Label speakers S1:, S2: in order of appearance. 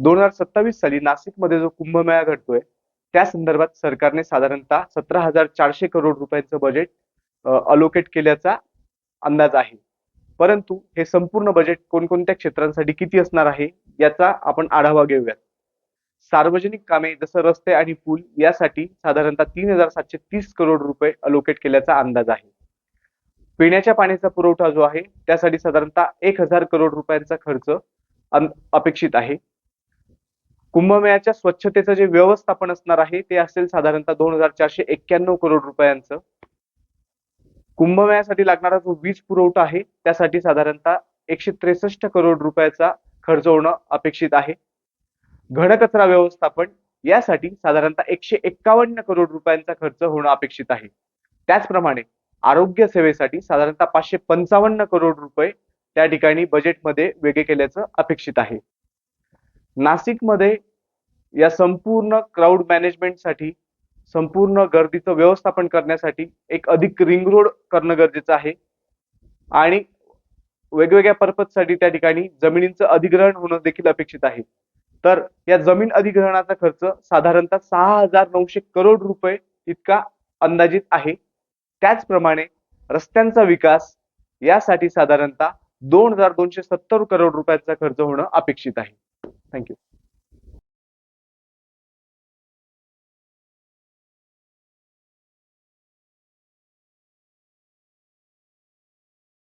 S1: दोन हजार सत्तावीस साली नाशिकमध्ये जो कुंभमेळा घडतोय त्या संदर्भात सरकारने साधारणतः सतरा हजार चारशे करोड रुपयांचं बजेट अलोकेट केल्याचा अंदाज आहे. परंतु हे संपूर्ण बजेट कोणकोणत्या क्षेत्रांसाठी किती असणार आहे याचा आपण आढावा घेऊयात. सार्वजनिक कामे जसं रस्ते आणि पूल यासाठी साधारणतः तीन हजार सातशे तीस करोड रुपये अलोकेट केल्याचा अंदाज आहे. पिण्याच्या पाण्याचा पुरवठा जो आहे त्यासाठी साधारणतः एक हजार करोड रुपयांचा खर्च अन- अपेक्षित आहे. कुंभमेळ्याच्या स्वच्छतेचं जे व्यवस्थापन असणार आहे ते असेल साधारणतः दोन हजार चारशे एक्क्याण्णव करोड रुपयांचं. कुंभमेळ्यासाठी लागणारा जो वीज पुरवठा आहे त्यासाठी साधारणतः एकशे त्रेसष्ट करोड रुपयाचा खर्च होणं अपेक्षित आहे. घनकचरा व्यवस्थापन यासाठी साधारणतः एकशे एक्कावन्न करोड रुपयांचा खर्च होणं अपेक्षित आहे. त्याचप्रमाणे आरोग्य सेवेसाठी साधारणतः पाचशे पंचावन्न करोड रुपये त्या ठिकाणी बजेटमध्ये वेगळे केल्याचं अपेक्षित आहे. नाशिकमध्ये या संपूर्ण क्राऊड मॅनेजमेंटसाठी संपूर्ण गर्दीचं व्यवस्थापन करण्यासाठी एक अधिक रिंग रोड करणं गरजेचं आहे. आणि वेगवेगळ्या पर्पजसाठी त्या ठिकाणी जमिनींचं अधिग्रहण होणं देखील अपेक्षित आहे. तर या जमीन अधिग्रहणाचा खर्च साधारणतः सहा हजार नऊशे करोड रुपये इतका अंदाजित आहे. त्याचप्रमाणे रस्त्यांचा विकास यासाठी साधारणतः दोन हजार दोनशे सत्तर करोड रुपयांचा खर्च होणं अपेक्षित आहे. थँक्यू